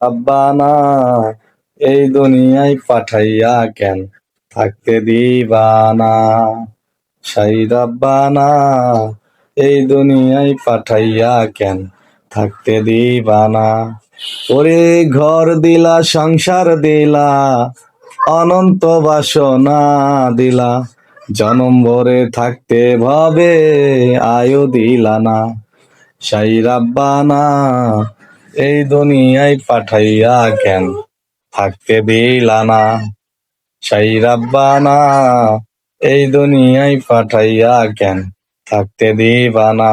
আব্বানা এই দুনিয়ায় পাঠাইয়া কেন থাকতে দিবানা সাই রাব্বানা এই দুনিয়ায় পাঠাইয়া কেন থাকতে দিবানা ওরে ঘর দিলা, সংসার দিলা, অনন্ত বাসনা দিলা, জনম ভরে থাকতে ভাবে আয়ু দিলা না। সাই রাব্বানা এই দুনিয়ায় পাঠাইয়া কেন থাকতে দিলা না? সাই রাব্বানা, এই দুনিয়ায় পাঠাইয়া কেন থাকতে দিবানা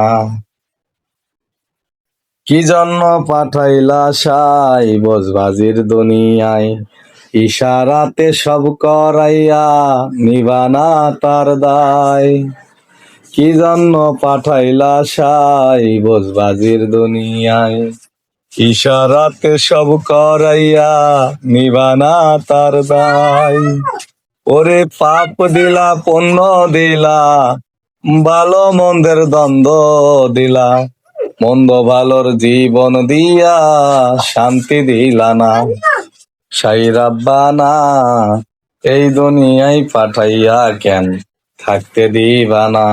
কি জন্য পাঠাইলা সাই বজবাজির দুনিয়ায়? ইশারাতে সব করাইয়া নিবানা তার দায়। কি জন্য পাঠাইলা সাই বজবাজির দুনিয়ায়? ইশারাতে সব করাইয়া নিবানা তার দায় ওরে পাপ দিলা, পুণ্য দিলা, ভালো মন্দের দ্বন্দ্ব দিলা। মন্দ ভালোর জীবন দিয়া শান্তি দিলা না। সাই রাব্বানা, এই দুনিয়ায় পাঠাইয়া কেন থাকতে দিবানা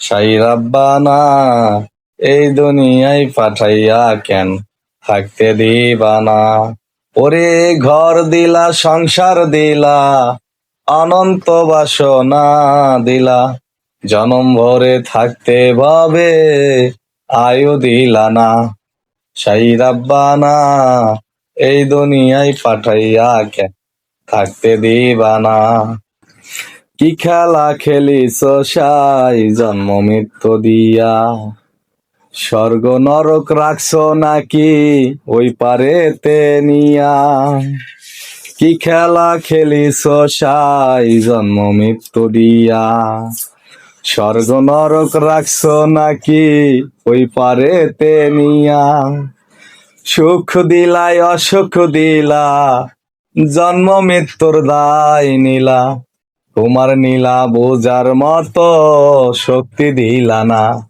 সাই রাব্বানা, এই দুনিয়ায় পাঠাইয়া কেন থাকতে দিবানা ওরে ঘর দিলা, সংসার দিলা, অনন্ত বাসনা দিলা। জনম ভরে থাকতে ভাবে, আয়ু দিলা না। সাই রাব্বানা, এই দুনিয়ায় পাঠাইয়া কেন থাকতে দিবানা কি খেলা খেলিস সাই, জন্ম মৃত্যু দিয়া। স্বর্গ নরক রাখছো নাকি ওই পারেতে নিয়া? কি খেলা খেলিস সাই জন্ম মৃত্যু দিয়া? স্বর্গ নরক রাখছো নাকি ওই পারেতে নিয়া? সুখ দিলাই, অসুখ দিলা, জন্ম মৃত্যুর দায় নিলা। তোমার নীলা বোঝার মতো শক্তি দিলা না।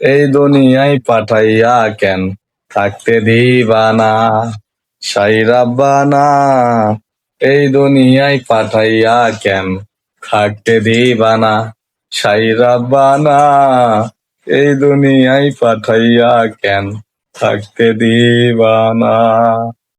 এই দুনিয়ায় পাঠাইয়া কেন থাকতে দিবানা সাই রাব্বানা, এই দুনিয়ায় পাঠাইয়া কেন থাকতে দিবানা সাই রাব্বানা, এই দুনিয়ায় পাঠাইয়া কেন থাকতে দিবানা